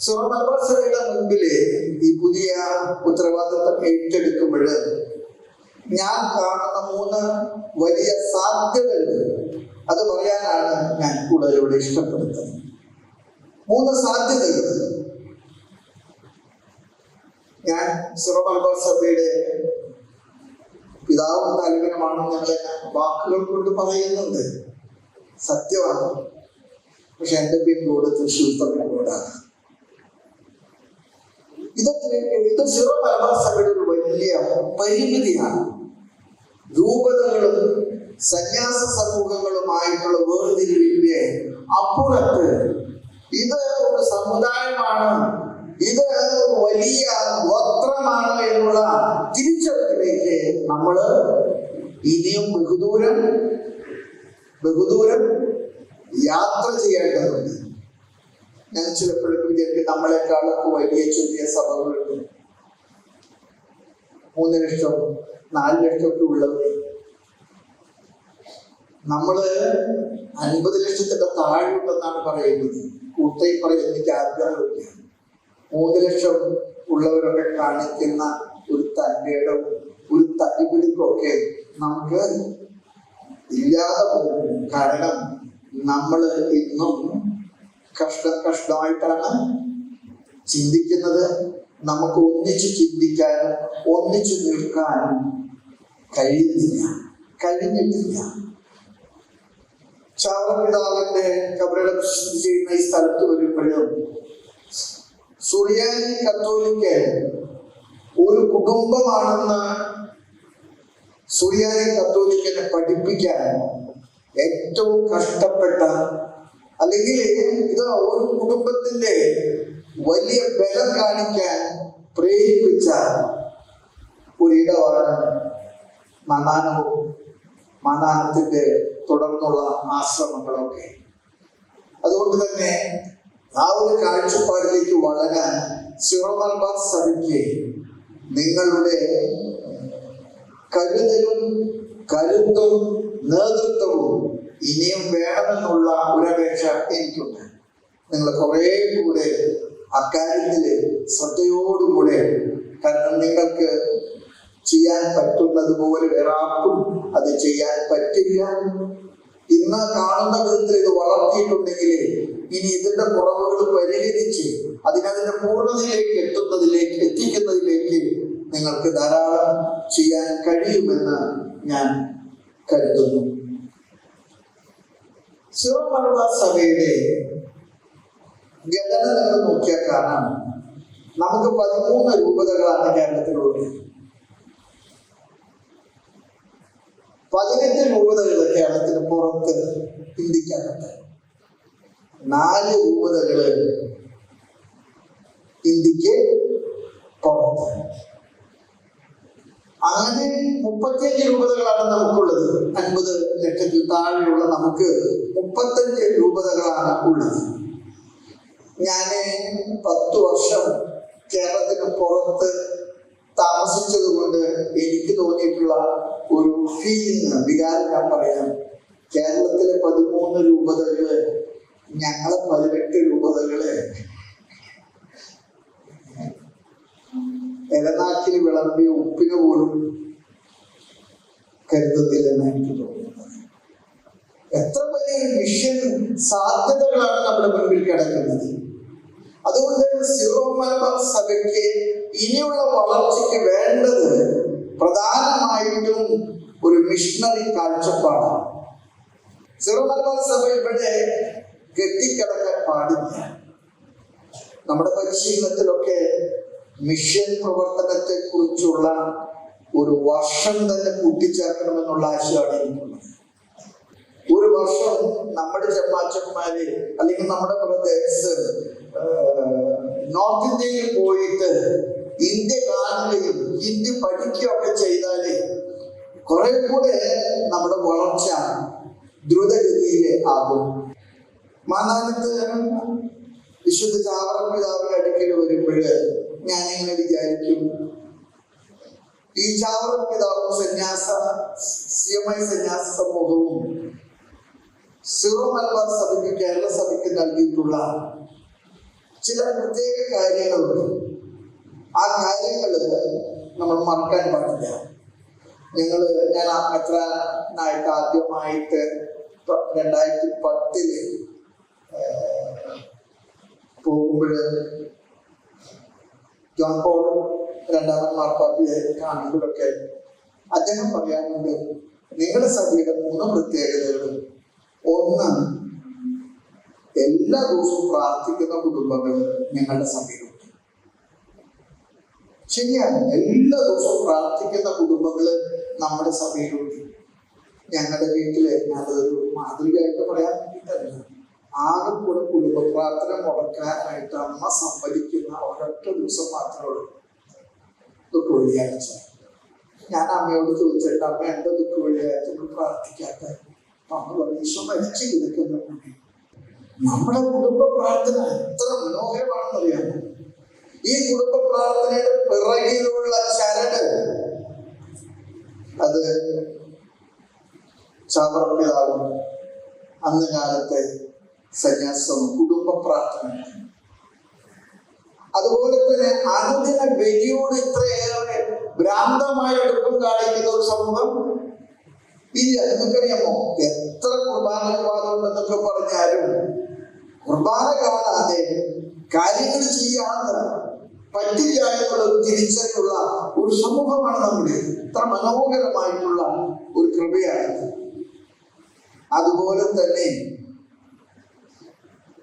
സഭയുടെ മുൻപിൽ ഈ പുതിയ ഉത്തരവാദിത്വം ഏറ്റെടുക്കുമ്പോൾ ഞാൻ കാണുന്ന മൂന്ന് വലിയ സാധ്യതകൾ അത് പറയാനാണ് ഞാൻ കൂടുതൽ ഇഷ്ടപ്പെടുന്നത്. മൂന്ന് സാധ്യതകൾ. ഞാൻ സിറോ സഭയുടെ പിതാവും താല്പര്യമാണെന്ന് ഞങ്ങളെ വാക്കുകൾ കൊണ്ട് പറയുന്നുണ്ട്. സത്യമാണ്. പക്ഷെ എന്റെ പിന്നോട് തൃശ്ശൂർ തമിഴ്കൂടാണ് ഇത് ഇത് സിറോ മലബാർ ഒരു വലിയ പരിമിതിയാണ്. രൂപതകളും സന്യാസ സമൂഹങ്ങളുമായിട്ടുള്ള വേർതിരിവിന്റെ അപ്പുറത്ത് ഇത് ഒരു സമുദായമാണ്. ഇത് വലിയ ഗോത്രമാണ് എന്നുള്ള തിരിച്ചറിവിലേക്ക് നമ്മൾ ഇനിയും ബഹുദൂരം ബഹുദൂരം യാത്ര ചെയ്യേണ്ടതുണ്ട്. ഞാൻ ചിലപ്പോഴൊക്കെ വിചാരിക്കും നമ്മളെക്കാളൊക്കെ വലിയ ചെറിയ സഭകളുണ്ട് മൂന്ന് ലക്ഷം നാല് ലക്ഷം ഒക്കെ ഉള്ളവർ നമ്മൾ അൻപത് ലക്ഷത്തിന്റെ താഴെയുണ്ടെന്നാണ് പറയുന്നത്. കൂട്ടായി പറയുന്നത് എനിക്ക് ആഗ്രഹമില്ല. മൂന്ന് ലക്ഷം ഉള്ളവരൊക്കെ കാണിക്കുന്ന ഒരു തന്റെയിടവും ഒരു തടിപിടിപ്പൊക്കെ നമുക്ക് ഇല്ലാതെ പോകും. കാരണം നമ്മൾ ഇന്നും കഷ്ട കഷ്ടമായിട്ടാണ് ചിന്തിക്കുന്നത്. നമുക്ക് ഒന്നിച്ചു ചിന്തിക്കാനും ഒന്നിച്ചു നിൽക്കാനും കഴിയുന്നില്ല. കഴിഞ്ഞിട്ടില്ല. ചാവറപിതാവിന്റെ കബറിടം ചെയ്യുന്ന ഈ സ്ഥലത്ത് വരുമ്പോഴും സുറിയാനി കത്തോലിക്ക് ഒരു കുടുംബമാണെന്ന് സുറിയാനി കത്തോലിക്കനെ പഠിപ്പിക്കാൻ ഏറ്റവും കഷ്ടപ്പെട്ട അല്ലെങ്കിൽ ഇത് ഒരു കുടുംബത്തിന്റെ വലിയ ബലം കാണിക്കാൻ പ്രേരിപ്പിച്ച ഒരിടമാണ് മനാനവും മനാനത്തിന്റെ തുടർന്നുള്ള ആശ്രമങ്ങളൊക്കെ. അതുകൊണ്ട് തന്നെ ആ ഒരു കാഴ്ചപ്പാടിലേക്ക് വളരാൻ സിറോ മലബാർ സഭയ്ക്ക് നിങ്ങളുടെ കരുതലും കരുത്തും നേതൃത്വവും ഇനിയും വേണമെന്നുള്ള ഒരപേക്ഷ എനിക്കുണ്ട്. നിങ്ങൾ കുറെ കൂടെ അക്കാര്യത്തിൽ ശ്രദ്ധയോടുകൂടെ കാരണം നിങ്ങൾക്ക് ചെയ്യാൻ പറ്റുന്നത് പോലെ വേറെ ആർക്കും അത് ചെയ്യാൻ പറ്റില്ല. ഇന്ന് കാണുന്ന വിധത്തിൽ ഇത് വളർത്തിയിട്ടുണ്ടെങ്കിൽ ഇനി ഇതിന്റെ കുറവുകൾ പരിഹരിച്ച് അതിനതിന്റെ പൂർണതയിലേക്ക് എത്തുന്നതിലേക്ക് എത്തിക്കുന്നതിലേക്ക് നിങ്ങൾക്ക് ധാരാളം ചെയ്യാൻ കഴിയുമെന്ന് ഞാൻ കരുതുന്നു. മലബാർ സഭയുടെ ഘടന നിങ്ങൾ നോക്കിയാൽ കാണാം. നമുക്ക് പതിമൂന്ന് രൂപതകളാണ് കേരളത്തിലുള്ളത്. പതിനെട്ട് രൂപതകൾ കേരളത്തിന് പുറത്ത് ഇന്ത്യക്കകത്ത്. നാല് രൂപതകൾ ഇന്ത്യയ്ക്ക് പുറത്ത് അങ്ങനെ മുപ്പത്തിയഞ്ച് രൂപതകളാണ് നമുക്കുള്ളത്. അൻപത് ലക്ഷത്തിൽ താഴെയുള്ള നമുക്ക് മുപ്പത്തഞ്ച് രൂപതകളാണ് ഉള്ളത്. ഞാൻ പത്ത് വർഷം കേരളത്തിന് പുറത്ത് താമസിച്ചത് കൊണ്ട് എനിക്ക് തോന്നിയിട്ടുള്ള ഒരു ഫീലിംഗ് വികാരം ഞാൻ പറയാം. കേരളത്തിലെ പതിമൂന്ന് രൂപതകൾ ഞങ്ങളെ പതിനെട്ട് രൂപതകൾ. ഇലനാക്കിൽ വിളമ്പിയ ഉപ്പിന് പോലും കരുതത്തില്ലെന്ന് എനിക്ക് തോന്നുന്നത് എത്ര വലിയ മിഷൻ സാധ്യതകളാണ് നമ്മുടെ മുൻപിൽ കിടക്കുന്നത്. അതുകൊണ്ട് സിറോ മലബാർ സഭയ്ക്ക് ഇനിയുള്ള വളർച്ചയ്ക്ക് വേണ്ടത് പ്രധാനമായിട്ടും ഒരു മിഷണറി കാഴ്ചപ്പാടാണ്. സിറോ മലബാർ സഭ ഇവിടെ കെട്ടിക്കിടക്കാൻ പാടില്ല. നമ്മുടെ പരിശീലനത്തിലൊക്കെ മിഷൻ പ്രവർത്തനത്തെ കുറിച്ചുള്ള ഒരു വർഷം തന്നെ കൂട്ടിച്ചേർക്കണമെന്നുള്ള ആശയമാണ് എനിക്കുള്ളത്. ഒരു വർഷം നമ്മുടെ ചെമ്മാച്ചന്മാര് അല്ലെങ്കിൽ നമ്മുടെ ബ്രദേഴ്സ് നോർത്ത് ഇന്ത്യയിൽ പോയിട്ട് ഇന്ത്യ കാണുകയും ഹിന്ദി പഠിക്കുകയൊക്കെ ചെയ്താൽ കുറെ കൂടെ നമ്മുടെ വളർച്ച ദ്രുതഗതിയിൽ ആകും. മാനാനത്ത് വിശുദ്ധ ചാവറ പിതാവിന്റെ അടുക്കൽ വരുമ്പോൾ ഞാൻ എങ്ങനെ വിചാരിക്കും. ഈ ചാവറ പിതാവും സന്യാസ സി എം ഐ സന്യാസ സമൂഹവും സിറോ മലബാർ സഭയ്ക്ക് കേരള സഭയ്ക്ക് നൽകിയിട്ടുള്ള ചില പ്രത്യേക കാര്യങ്ങളുണ്ട്. ആ കാര്യങ്ങൾ നമ്മൾ മറക്കാൻ പാടില്ല. ഞങ്ങൾ ഞാൻ അത്ര നായിട്ട് ആദ്യമായിട്ട് രണ്ടായിരത്തി പത്തിൽ പോകുമ്പോഴ് ജോൺ പോൾ രണ്ടാമൻ മാർപ്പാപ്പിയെ കാണുമ്പോഴൊക്കെ അദ്ദേഹം പറയാറുണ്ട് നിങ്ങളുടെ സഭയുടെ മൂന്ന് പ്രത്യേകതകളും ഒന്ന് എല്ലാ ദിവസവും പ്രാർത്ഥിക്കുന്ന കുടുംബങ്ങൾ നിങ്ങളുടെ സഭയിലുണ്ട്. ശരിയാണ് എല്ലാ ദിവസവും പ്രാർത്ഥിക്കുന്ന കുടുംബങ്ങൾ നമ്മുടെ സഭയിലുണ്ട്. ഞങ്ങളുടെ വീട്ടിലെ അതൊരു മാതൃകയായിട്ട് പറയാൻ വേണ്ടിയിട്ടല്ല ആകെ കൂടെ കുടുംബ മുടക്കാനായിട്ട് അമ്മ സമ്മതിക്കുന്ന ഒരൊറ്റ ദിവസം മാത്രമേ ഉള്ളൂ. വെള്ളിയാഴ്ച ഞാൻ അമ്മയോട് ചോദിച്ചിട്ട് അമ്മ എന്റെ ദുഃഖ വെള്ളിയാഴ്ച ഒന്ന് പ്രാർത്ഥിക്കാത്ത അമ്മ ഈശോ മരിച്ചു കിടക്കുന്ന നമ്മുടെ കുടുംബ പ്രാർത്ഥന എത്ര മനോഹരമാണെന്നറിയാമോ ഈ കുടുംബ പ്രാർത്ഥനയുടെ പിറകിലുള്ള ചരട് അത് ചാവറപ്പിതാവും അന്ന് കാലത്തെ സന്യാസവും കുടുംബ പ്രാർത്ഥന. അതുപോലെ തന്നെ അനുദിന ബലിയോട് ഇത്രയേറെ ഭ്രാന്തമായ അടുപ്പം കാണിക്കുന്ന ഒരു സമൂഹം ഇല്ല. നിങ്ങൾക്കറിയാമോ? എത്ര കുർബാന ഉണ്ടെന്നൊക്കെ പറഞ്ഞാലും കുർബാന കാണാതെ കാര്യങ്ങൾ ചെയ്യാതെ പറ്റില്ല എന്നുള്ള ഒരു തിരിച്ചറിവുള്ള ഒരു സമൂഹമാണ് നമ്മുടെ ഇത്ര മനോഹരമായിട്ടുള്ള ഒരു കൃപയാണ്. അതുപോലെ തന്നെ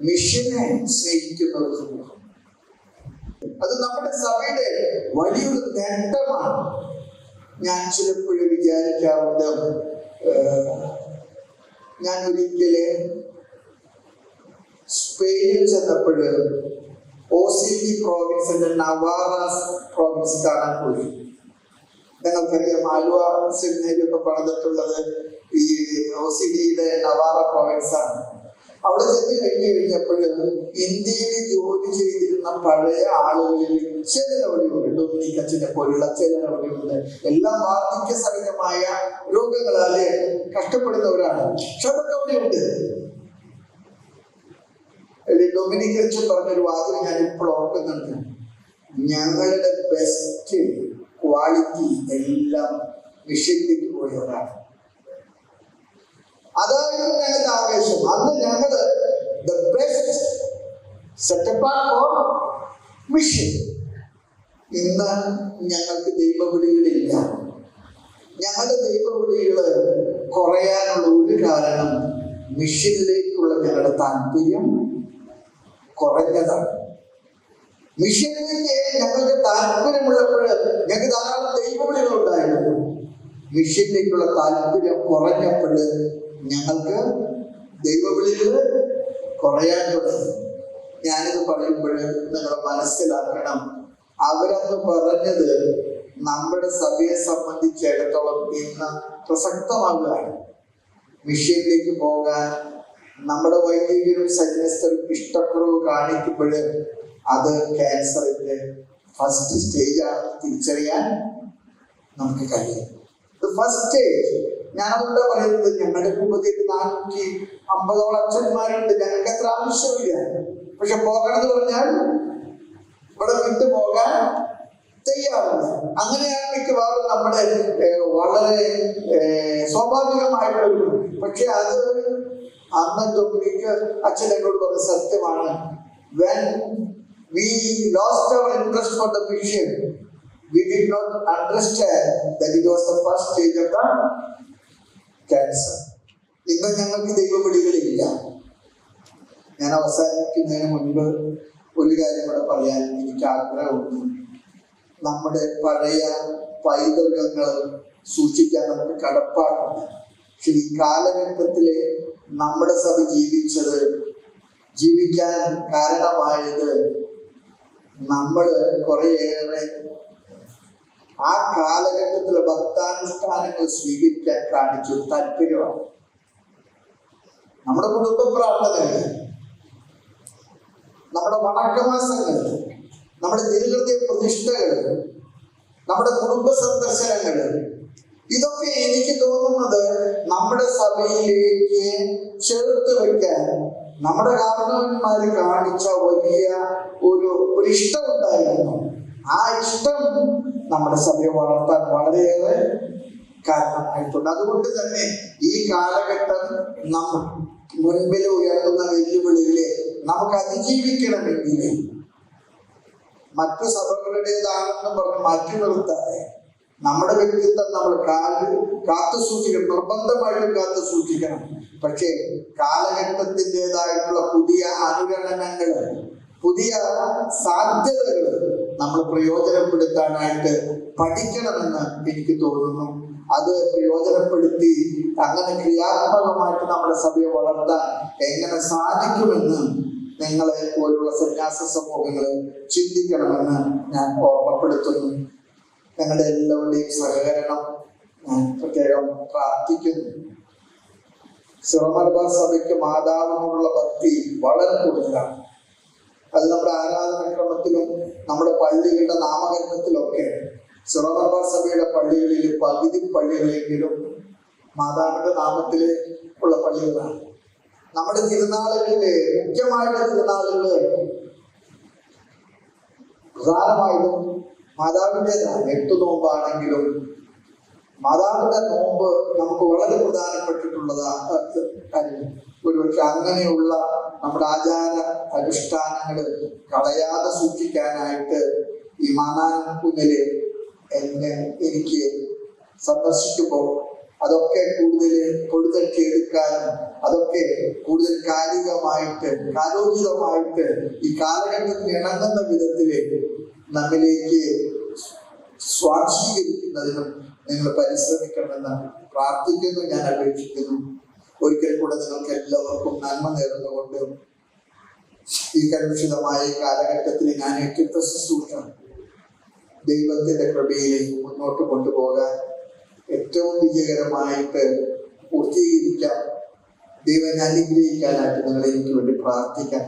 മിഷനെ സ്നേഹിക്കുന്ന ഒരു സമൂഹം അത് നമ്മുടെ സഭയുടെ വലിയൊരു നേട്ടമാണ്. ഞാൻ ചിലപ്പോഴും വിചാരിക്കാറുണ്ട് ഞാൻ ഒരിക്കലെ സ്പെയിനിൽ ചെന്നപ്പോഴ് ഒ പ്രോവിൻസിന്റെ നവാറാസ് പ്രോവിൻസ് കാണാൻ പോയി. ഞങ്ങൾക്കറിയാം ആലുവ സിനിമയിലൊക്കെ പണിതിട്ടുള്ളത് ഈ ഒ സി ഡിയുടെ നവാറ പ്രോവിൻസ് ആണ് അവിടെ ചെന്ന് കഴിഞ്ഞു കഴിഞ്ഞപ്പോഴും ഇന്ത്യയിൽ ജോലി ചെയ്തിരുന്ന പഴയ ആളുകളിൽ ചിലരവിടെയുണ്ട് ഡൊമിനിക് അച്ഛനെ പോലുള്ള ചിലരവിടെയുണ്ട് എല്ലാം വാർദ്ധക്യ സഹിതമായ രോഗങ്ങളാൽ കഷ്ടപ്പെടുന്നവരാണ്. പക്ഷെ അതൊക്കെ അവിടെയുണ്ട്. ഡൊമിനിക് അച്ഛൻ പറഞ്ഞൊരു വാചകം ഞാൻ ഇപ്പോൾ ഓർക്കുന്നുണ്ട്. ഞങ്ങളുടെ ബെസ്റ്റ് ക്വാളിറ്റി എല്ലാം മിഷനിലേക്ക് പോയവരാണ്. അതായിരുന്നു ഞങ്ങളുടെ ആവേശം. അന്ന് ഞങ്ങൾ the best setup for mission ഇന്ന് ഞങ്ങൾക്ക് ദൈവവിളികളില്ല. ഞങ്ങളുടെ ദൈവവിളികൾ കുറയാനുള്ള ഒരു കാരണം മിഷനിലേക്കുള്ള ഞങ്ങളുടെ താല്പര്യം കുറഞ്ഞതാണ്. മിഷനിലേക്ക് ഞങ്ങൾക്ക് താല്പര്യമുള്ളപ്പോൾ ഞങ്ങൾക്ക് ധാരാളം ദൈവവിളികൾ ഉണ്ടായിരുന്നു മിഷനിലേക്കുള്ള താല്പര്യം കുറഞ്ഞപ്പോൾ ഞങ്ങൾക്ക് ദൈവവിളികൾ കുറയാൻ തുടങ്ങി. ഞാനിത് പറയുമ്പോൾ നിങ്ങൾ മനസ്സിലാക്കണം. അവരന്ന് പറഞ്ഞത് നമ്മുടെ സഭയെ സംബന്ധിച്ചിടത്തോളം ഇന്ന് പ്രസക്തമാകുകയാണ് മിഷനിലേക്ക് പോകാൻ നമ്മുടെ വൈദികരും സന്യസ്തരും ഇഷ്ടക്കുറവ് കാണിക്കുമ്പോൾ അത് ക്യാൻസറിന്റെ ഫസ്റ്റ് സ്റ്റേജ് ആണെന്ന് തിരിച്ചറിയാൻ നമുക്ക് കഴിയും. ഫസ്റ്റ് സ്റ്റേജ് അതുകൊണ്ടാ പറയുന്നത് ഞങ്ങളുടെ കുടുംബത്തിൽ നാനൂറ്റി അമ്പതോളം അച്ഛന്മാരുണ്ട്. ഞങ്ങൾക്ക് അത്ര ആവശ്യമില്ല. പക്ഷെ പോകണം എന്ന് പറഞ്ഞാൽ ഇവിടെ വിട്ടു പോകാൻ തയ്യാറില്ല അങ്ങനെയാണ് മിക്കവാറും നമ്മുടെ വളരെ സ്വാഭാവികമായിട്ടുള്ള പക്ഷെ അത് അന്ന് ഡൊമിനിക്ക് അച്ഛൻ എന്നോട് പറഞ്ഞ സത്യമാണ്. When we lost our interest for the mission we did not understand that it was the first stage of the cancer. ഇന്ന് ഞങ്ങൾക്ക് ദൈവവിളികളില്ല ഞാൻ അവസാനിക്കുന്നതിന് മുൻപ് ഒരു കാര്യം കൂടെ പറയാൻ എനിക്ക് ആഗ്രഹമുണ്ട്. നമ്മുടെ പഴയ പൈതൃകങ്ങൾ സൂക്ഷിക്കാൻ നമുക്ക് കടപ്പാടുണ്ട്. പക്ഷെ ഈ കാലഘട്ടത്തിലെ നമ്മുടെ സഭ ജീവിച്ചത് ജീവിക്കാൻ കാരണമായത് നമ്മൾ കുറേയേറെ ആ കാലഘട്ടത്തിലെ ഭക്താനുഷ്ഠാനങ്ങൾ സ്വീകരിക്കാൻ കാണിച്ചു താല്പര്യമാണ്. നമ്മുടെ കുടുംബ പ്രാർത്ഥനകൾ നമ്മുടെ വണക്കമാസങ്ങൾ നമ്മുടെ തിരുഹൃദയ പ്രതിഷ്ഠകൾ നമ്മുടെ കുടുംബ സന്ദർശനങ്ങൾ ഇതൊക്കെ എനിക്ക് തോന്നുന്നത് നമ്മുടെ സഭയിലേക്ക് ചേർത്ത് വെക്കാൻ നമ്മുടെ കാരണവന്മാര് കാണിച്ച വലിയ ഒരു ഒരു ഇഷ്ടം ഉണ്ടായിരുന്നു. ആ ഇഷ്ടം നമ്മുടെ സഭയെ വളർത്താൻ വളരെയേറെ കാരണമായിട്ടുണ്ട്. അതുകൊണ്ട് തന്നെ ഈ കാലഘട്ടം നമ്മ മുൻപിൽ ഉയർത്തുന്ന വെല്ലുവിളികളെ നമുക്ക് അതിജീവിക്കണമെങ്കിൽ മറ്റു സഭകളുടേതാണെന്ന് പറഞ്ഞ് മാറ്റി നിർത്താതെ നമ്മുടെ വ്യക്തിത്വം നമ്മൾ കാൽ കാത്തു സൂക്ഷിക്കണം നിർബന്ധമായിട്ടും കാത്തു സൂക്ഷിക്കണം. പക്ഷേ കാലഘട്ടത്തിന്റെതായിട്ടുള്ള പുതിയ അനുരണനങ്ങൾ പുതിയ സാധ്യതകൾ നമ്മൾ പ്രയോജനപ്പെടുത്താനായിട്ട് പഠിക്കണമെന്ന് എനിക്ക് തോന്നുന്നു. അത് പ്രയോജനപ്പെടുത്തി അങ്ങനെ ക്രിയാത്മകമായിട്ട് നമ്മുടെ സഭയെ വളർത്താൻ എങ്ങനെ സാധിക്കുമെന്ന് നിങ്ങളെ പോലുള്ള സന്യാസ സമൂഹങ്ങൾ ചിന്തിക്കണമെന്ന് ഞാൻ ഓർമ്മപ്പെടുത്തുന്നു. ഞങ്ങളുടെ എല്ലാവരുടെയും സഹകരണം ഞാൻ പ്രത്യേകം പ്രാർത്ഥിക്കുന്നു. സിറമലബാർ സഭയ്ക്ക് മാതാവിനോടുള്ള ഭക്തി വളരെ കൂടുതലാണ്. അത് നമ്മുടെ ആരാധനക്രമത്തിലും നമ്മുടെ പള്ളികളുടെ നാമകരണത്തിലൊക്കെ സിറമലബാർ സഭയുടെ പള്ളികളിൽ പകുതി പള്ളികളെങ്കിലും മാതാവിന്റെ നാമത്തിൽ ഉള്ള പള്ളികളാണ്. നമ്മുടെ തിരുനാളുകളിലെ മുഖ്യമായിട്ട് തിരുനാളുകൾ പ്രധാനമായിട്ടും മാതാവിന്റെതാണ്. എട്ട് നോമ്പാണെങ്കിലും മാതാവിന്റെ നോമ്പ് നമുക്ക് വളരെ പ്രധാനപ്പെട്ടിട്ടുള്ളതാ കാര്യം. ഒരുപക്ഷെ അങ്ങനെയുള്ള നമ്മുടെ ആചാര അനുഷ്ഠാനങ്ങൾ കളയാതെ സൂക്ഷിക്കാനായിട്ട് ഈ മാനാനം കുഞ്ഞിൽ എന്നെ എനിക്ക് സന്ദർശിക്കുമ്പോൾ അതൊക്കെ കൂടുതൽ കൊടുത്തൊക്കെ എടുക്കാനും അതൊക്കെ കൂടുതൽ കാലികമായിട്ട് കാലോചിതമായിട്ട് ഈ കാലഘട്ടത്തിന് ഇണങ്ങുന്ന വിധത്തിൽ നമ്മിലേക്ക് സ്വാംശീകരിക്കുന്നതിനും നിങ്ങൾ പരിശ്രമിക്കണമെന്ന് പ്രാർത്ഥിക്കുന്നു ഞാൻ അപേക്ഷിക്കുന്നു. ഒരിക്കൽ കൂടെ നിങ്ങൾക്ക് എല്ലാവർക്കും നന്മ നേർന്നുകൊണ്ട് ഈ കലുഷിതമായ കാലഘട്ടത്തിൽ ഞാൻ ഏറ്റെടുത്ത ശുശ്രൂഷ ദൈവത്തിന്റെ കൃപയിലേക്ക് മുന്നോട്ട് കൊണ്ടുപോകാൻ ഏറ്റവും വിജയകരമായിട്ട് പൂർത്തീകരിക്കാം. ദൈവം അനുഗ്രഹിക്കാനായിട്ട് നിങ്ങൾ എനിക്ക് വേണ്ടി പ്രാർത്ഥിക്കാൻ